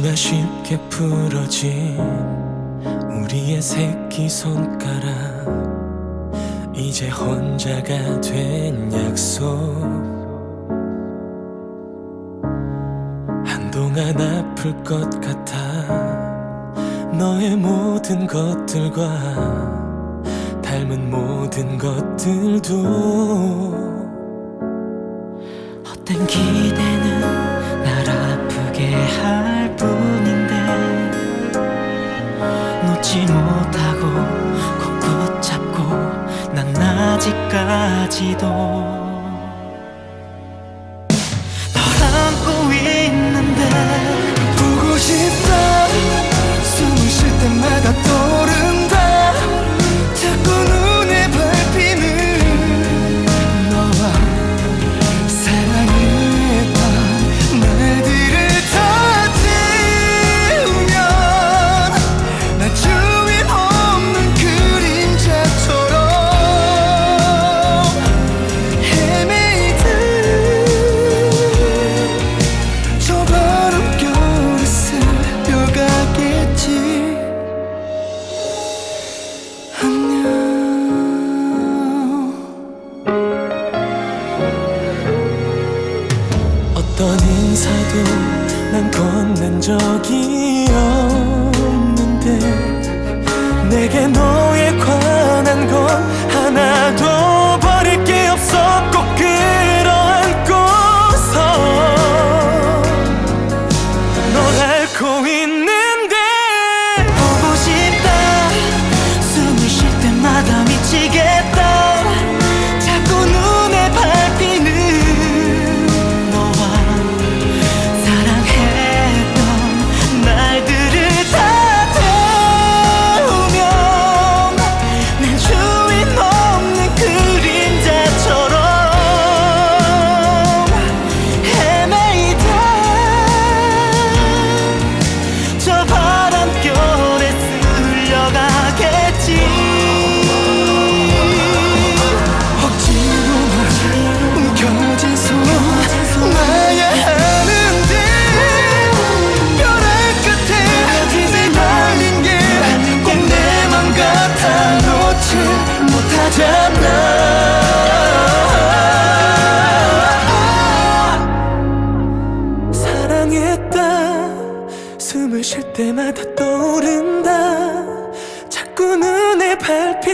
너무나 쉽게 풀어진 우리의 새끼 손가락. 이제 혼자가 된 약속. 한동안 아플 것 같아 너의 모든 것들과 닮은 모든 것들도. 헛된 기대는 날아 프게 할 뿐인데 놓지 못하고 꼭 붙잡고 난 아직까지도 인사도 난 건넨 적이 없는데 내게 너에 관한 건 하나도 버릴 게 없어. 꼭 끌어안고서 널 앓고 있는 사랑했다. 숨을 쉴 때마다 떠오른다. 자꾸 눈에 밟힌다